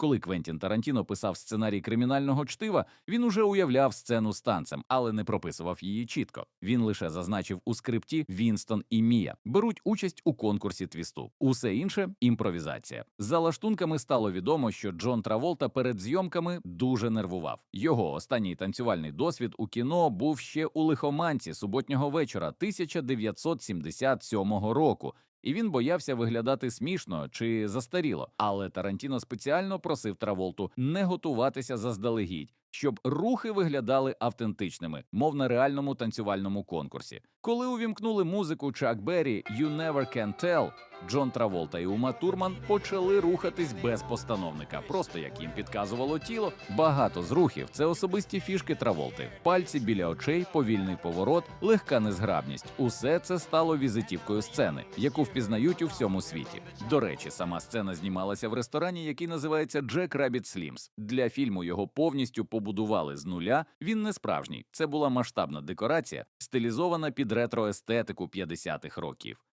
Коли Квентін Тарантіно писав сценарій кримінального чтива, він уже уявляв сцену з танцем, але не прописував її чітко. Він лише зазначив у скрипті Вінстон і Мія беруть участь у конкурсі твісту. Усе інше імпровізація. За лаштунками стало відомо, що Джон Траволта перед зйомками дуже нервував. Його останній танцювальний досвід у кіно був ще у лихоманці суботнього вечора 1977 року. І він боявся виглядати смішно чи застаріло. Але Тарантіно спеціально просив Траволту не готуватися заздалегідь, щоб рухи виглядали автентичними, мов на реальному танцювальному конкурсі. Коли увімкнули музику Чак Беррі «You Never Can Tell», Джон Траволта і Ума Турман почали рухатись без постановника, просто як їм підказувало тіло. Багато з рухів це особисті фішки Траволти, пальці біля очей, повільний поворот, легка незграбність. Усе це стало візитівкою сцени, яку впізнають у всьому світі. До речі, сама сцена знімалася в ресторані, який називається Джек Рабіт Слімс. Для фільму його повністю побудували з нуля. Він не справжній. Це була масштабна декорація, стилізована під ретроестетику 50-х років.